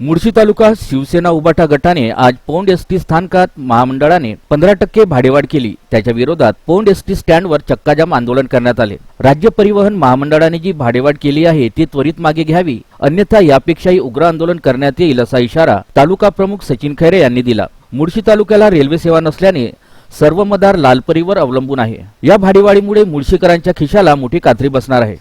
मुळशी तालुका शिवसेना उबाटा गटाने आज pound S T स्थानकात महामंडळाने पंधरा टक्के भाडेवाढ केली. त्याच्या विरोधात पौंड एस टी स्टँडवर चक्काजाम आंदोलन करण्यात आले. राज्य परिवहन महामंडळाने जी भाडेवाढ केली आहे ती त्वरित मागे घ्यावी अन्यथा यापेक्षाही उग्र आंदोलन करण्यात येईल असा इशारा तालुका प्रमुख सचिन खैरे यांनी दिला. मुळशी तालुक्याला रेल्वे सेवा नसल्याने सर्व मदार लालपरीवर अवलंबून आहे. या भाडेवाढीमुळे मुळशीकरांच्या खिशाला मोठी कात्री बसणार आहे.